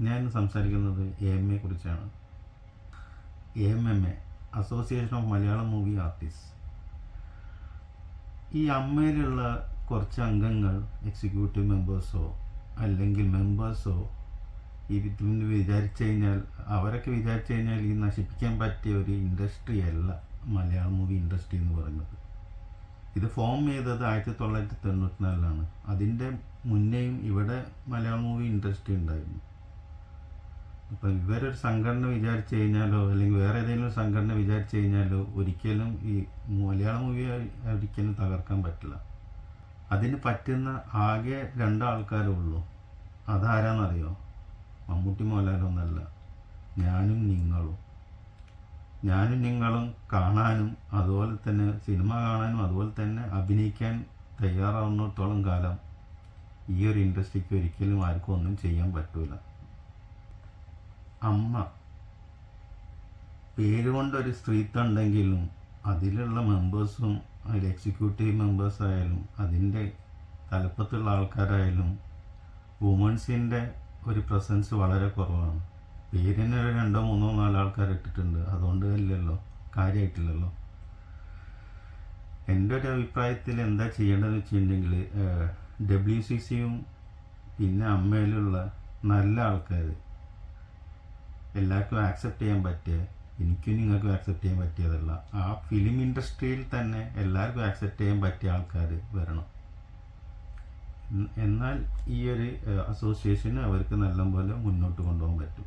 ഞാൻ സംസാരിക്കുന്നത് A M A കുറിച്ചാണ്. A M M A association of Malayalam movie artist ഈ അമ്മയിലുള്ള കുറച്ച് അംഗങ്ങൾ എക്സിക്യൂട്ടീവ് മെമ്പേഴ്സോ അല്ലെങ്കിൽ മെമ്പേഴ്സോ ഇതിന് വിചാരിച്ചു കഴിഞ്ഞാൽ അവരൊക്കെ വിചാരിച്ചു കഴിഞ്ഞാൽ ഈ നശിപ്പിക്കാൻ പറ്റിയ ഒരു ഇൻഡസ്ട്രി അല്ല മലയാളം മൂവി ഇൻഡസ്ട്രി എന്ന് പറയുന്നത്. ഇത് ഫോം ചെയ്തത് ആയിരത്തി തൊള്ളായിരത്തി തൊണ്ണൂറ്റിനാലിലാണ് അതിന്റെ മുന്നേയും ഇവിടെ മലയാളം മൂവി ഇൻഡസ്ട്രി ഉണ്ടായിരുന്നു. അപ്പം ഇവരൊരു സംഘടന വിചാരിച്ചു കഴിഞ്ഞാലോ അല്ലെങ്കിൽ വേറെ ഏതെങ്കിലും സംഘടന വിചാരിച്ചു കഴിഞ്ഞാലോ ഒരിക്കലും ഈ മലയാള മൂവി ഒരിക്കലും തകർക്കാൻ പറ്റില്ല. അതിന് പറ്റുന്ന ആകെ രണ്ടാൾക്കാരേ ഉള്ളൂ. അതാരാന്നറിയോ? മമ്മൂട്ടി മോഹൻലാലൊന്നല്ല. ഞാനും നിങ്ങളും. ഞാനും നിങ്ങളും കാണാനും അതുപോലെ തന്നെ സിനിമ കാണാനും അതുപോലെ തന്നെ അഭിനയിക്കാൻ തയ്യാറാവുന്നിടത്തോളം കാലം ഈ ഒരു ഇൻഡസ്ട്രിക്ക് ഒരിക്കലും ആർക്കും ഒന്നും ചെയ്യാൻ പറ്റൂല. അമ്മ. പേരുകൊണ്ടൊരു സ്ത്രീത്വം ഉണ്ടെങ്കിലും അതിലുള്ള മെമ്പേഴ്സും അതിൽ എക്സിക്യൂട്ടീവ് മെമ്പേഴ്സ് ആയാലും അതിന്റെ തലപ്പത്തുള്ള ആൾക്കാരായാലും വുമൺസിന്റെ ഒരു പ്രസൻസ് വളരെ കുറവാണ്. പേരിന് ഒരു രണ്ടോ മൂന്നോ നാലോ ആൾക്കാർ ഇട്ടിട്ടുണ്ട്. അതുകൊണ്ട് ഇല്ലല്ലോ കാര്യമായിട്ടില്ലല്ലോ എന്റെ ഒരു അഭിപ്രായത്തിൽ എന്താ ചെയ്യേണ്ടതെന്ന് വെച്ചിട്ടുണ്ടെങ്കിൽ ഡബ്ല്യു സി സിയും പിന്നെ അമ്മയിലുള്ള നല്ല ആൾക്കാർ എല്ലാവർക്കും ആക്സെപ്റ്റ് ചെയ്യാൻ പറ്റിയ എനിക്കും നിങ്ങൾക്കും ആക്സെപ്റ്റ് ചെയ്യാൻ പറ്റിയതല്ല ആ ഫിലിം ഇൻഡസ്ട്രിയിൽ തന്നെ എല്ലാവർക്കും ആക്സെപ്റ്റ് ചെയ്യാൻ പറ്റിയ ആൾക്കാർ വരണം. എന്നാൽ ഈ ഒരു അസോസിയേഷന് അവർക്ക് നല്ലപോലെ മുന്നോട്ട് കൊണ്ടുപോകാൻ പറ്റും.